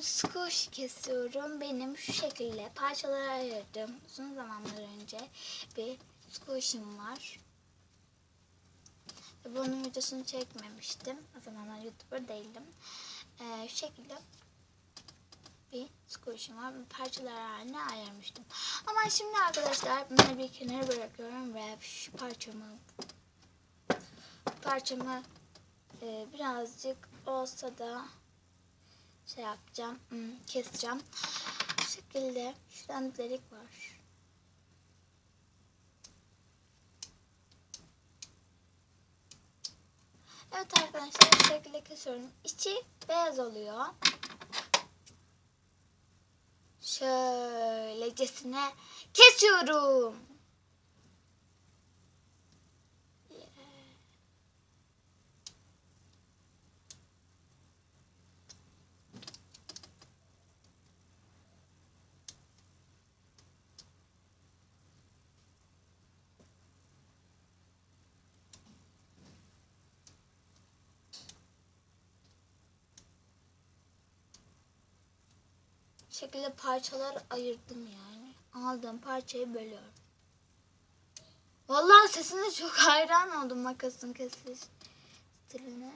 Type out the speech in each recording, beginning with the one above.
squash kesiyorum. Benim şu şekilde parçalara ayırdım. Uzun zamanlar önce bir squash'im var. Ve Bunun videosunu çekmemiştim. O zamanlar YouTuber değildim. Ee, şu şekilde bir squash'im var. Parçalar haline ayırmıştım. Ama şimdi arkadaşlar bunları bir kenara bırakıyorum ve şu parçamı parçamı e, birazcık olsa da şey yapacağım, hmm, keseceğim. Bu şekilde şuradan delik var. Evet arkadaşlar bu şekilde kesiyorum. İçi beyaz oluyor. Şöylecesine kesiyorum. Şekilde parçalar ayırdım yani. Aldığım parçayı bölüyorum. Vallahi sesine çok hayran oldum makasın kesiş stiline.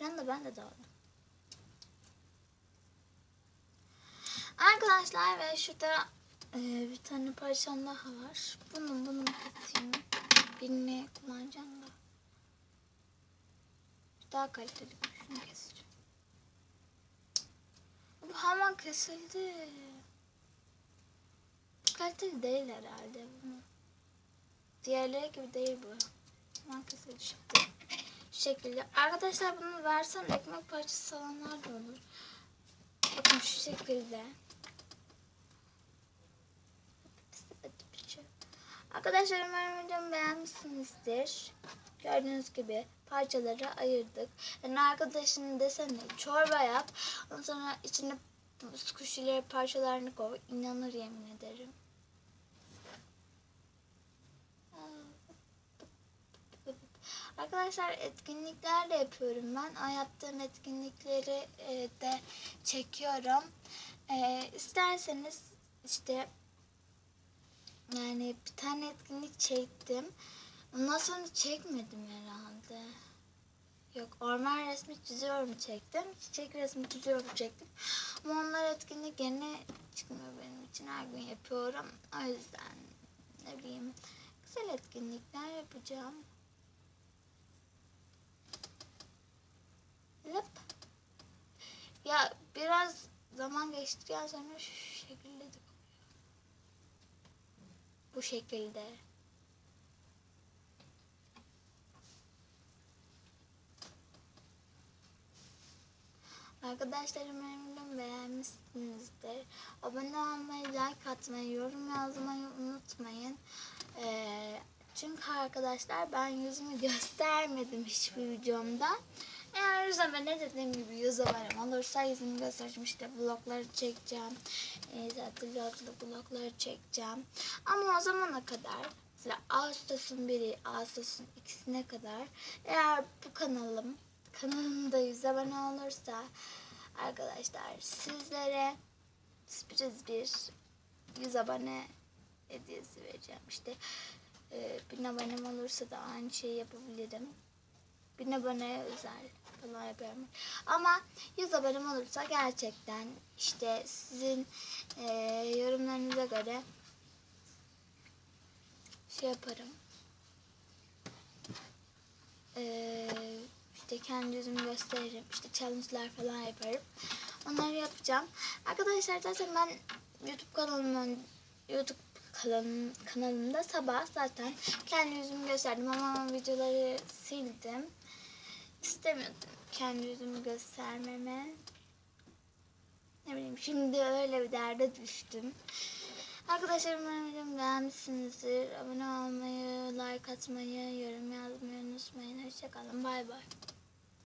Bir anda ben de daldım. Arkadaşlar ve şurada e, bir tane parçam daha var. Bunun bunun keseyim. Birini kullanacağım da. Daha kaliteli. Şunu keseceğim. Hemen kesildi. Kaliteli değil herhalde bunu. Diğerleri gibi değil bu. Hemen kesildi şimdi. Şu şekilde. Arkadaşlar bunu versem ekmek parçası salanlar da olur. Bakın şu şekilde. Arkadaşlar umarım videomu beğenmişsinizdir. Gördüğünüz gibi parçaları ayırdık. Yani arkadaşının deseni çorba yap. Ondan sonra içine kuşileri parçalarını koy. İnanır yemin ederim. Arkadaşlar etkinlikler de yapıyorum ben. O yaptığım etkinlikleri e, de çekiyorum. E, isterseniz işte yani bir tane etkinlik çektim. Ondan sonra çekmedim herhalde. Yok orman resmi çiziyorum çektim. Çiçek resmi çiziyorum çektim. Ama onlar etkinlik yerine çıkmıyor benim için. Her gün yapıyorum. O yüzden ne bileyim güzel etkinlikler yapacağım. Lap. Ya biraz zaman geçtikten sonra şu şekilde de bu şekilde. Arkadaşlar umarım beğenmişsinizdir. Abone olmayı, like atmayı, yorum yazmayı unutmayın. Ee, çünkü arkadaşlar ben yüzümü göstermedim hiçbir videomda. Eğer yüz abone dediğim gibi yüz abone olursa yüzümü göstereceğim. işte vlogları çekeceğim. E, zaten vloglu vlogları çekeceğim. Ama o zamana kadar mesela Ağustos'un biri, Ağustos'un ikisine kadar eğer bu kanalım kanalımda yüz abone olursa arkadaşlar sizlere sürpriz bir yüz abone hediyesi vereceğim. İşte e, bin abonem olursa da aynı şeyi yapabilirim. Bin aboneye özel falan yapıyorum. Ama 100 abonem olursa gerçekten işte sizin e, yorumlarınıza göre şey yaparım. Eee işte kendi yüzümü gösteririm. İşte challenge'lar falan yaparım. Onları yapacağım. Arkadaşlar zaten ben YouTube kanalımın YouTube kanalım, kanalımda sabah zaten kendi yüzümü gösterdim ama videoları sildim. İstemiyordum kendi yüzümü göstermeme. Ne bileyim şimdi öyle bir derde düştüm. Arkadaşlar umarım videomu beğenmişsinizdir. Abone olmayı, like atmayı, yorum yazmayı unutmayın. Hoşçakalın. Bay bay.